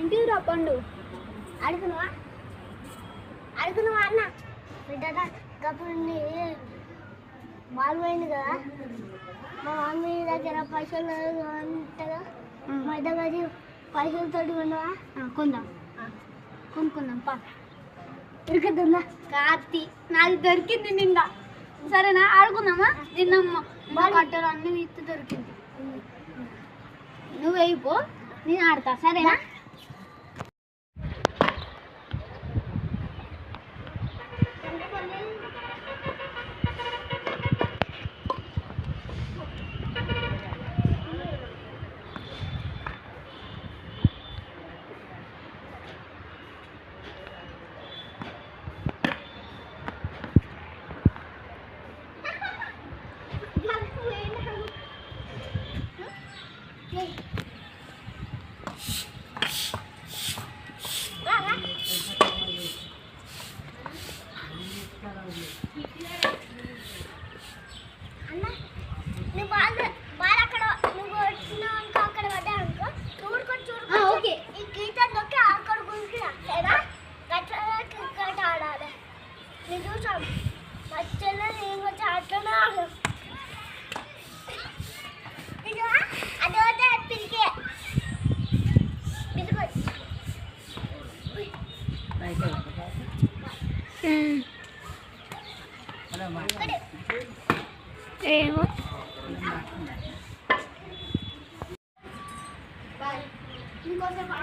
ఇంటికి రా పండు. అడుగునువా అడుగునువా అన్న? బిడ్డ గప్పుడు బాల్ పోయింది కదా. మా మమ్మీ దగ్గర పైసలు ఉంటుందా మా దగ్గర పైసలతోటి కొన్నావా? కొందాం. కొనుక్కుందాం పా. దొరికిందా కార్తి నాది దొరికింది నిన్న సరేనా? ఆడుకుందామా? నిన్న మా- అన్ని ఇత్తు దొరికింది. నువ్వు వేయిపో నేను ఆడతా. సరేనా? అన్న ఏమో ఇంకోసేపు